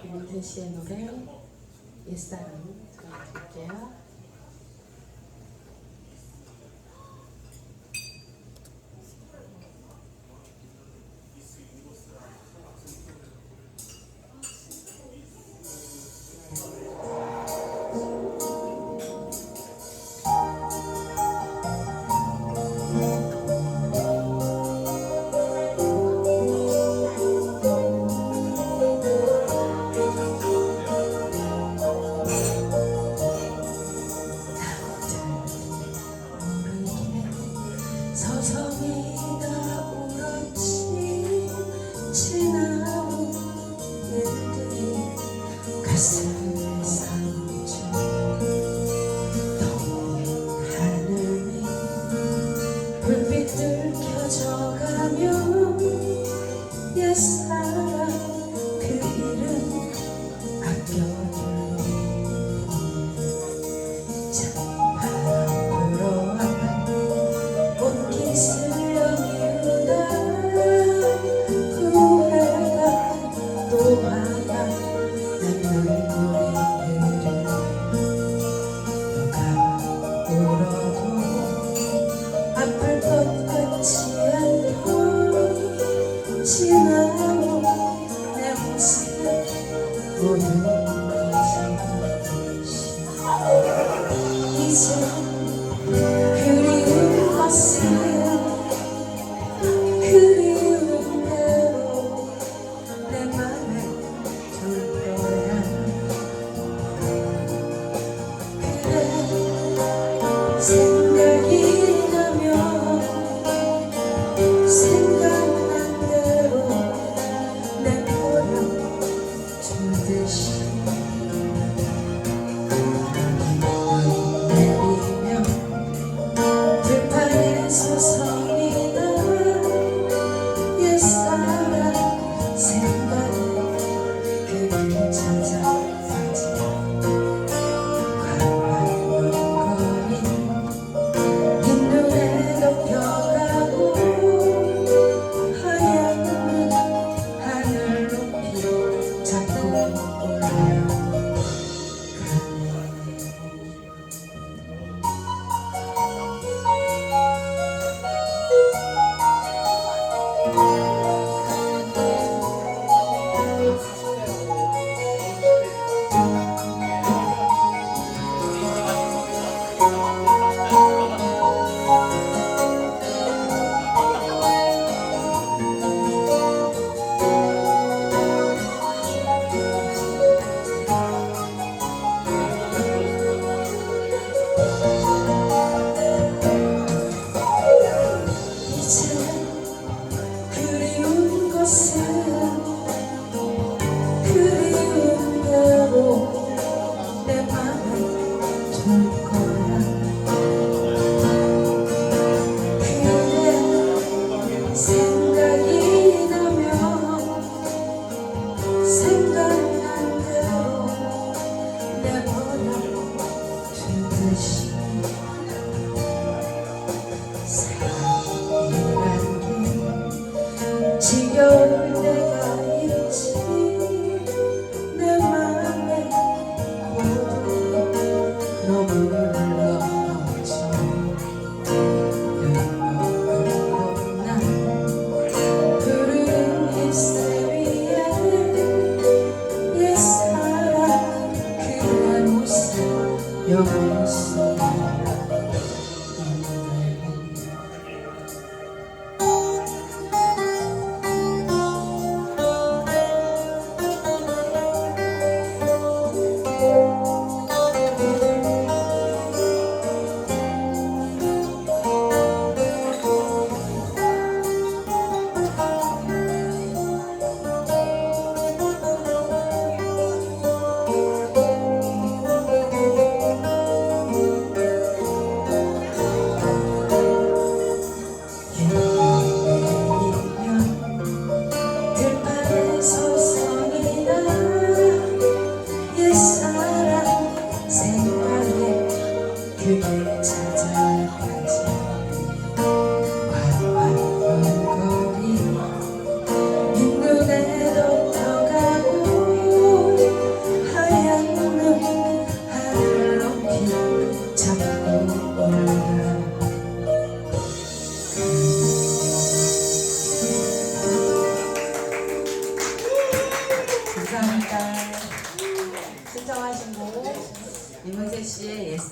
김원태 씨의 노래 옛사랑 들어볼게요. 지나온 일들이 가슴에 상처 너무 하늘이 불빛들 켜져가며 옛사랑 그 이름 아껴 지나온 내 모습 모든 것이 이제 그리운 것은 그리운 대로 내 맘에 둘 거야 그래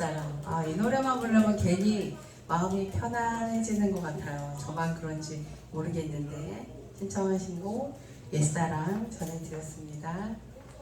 옛사랑. 아, 이 노래만 부르면 괜히 마음이 편안해지는 것 같아요. 저만 그런지 모르겠는데 신청하신 곡 옛사랑 전해드렸습니다.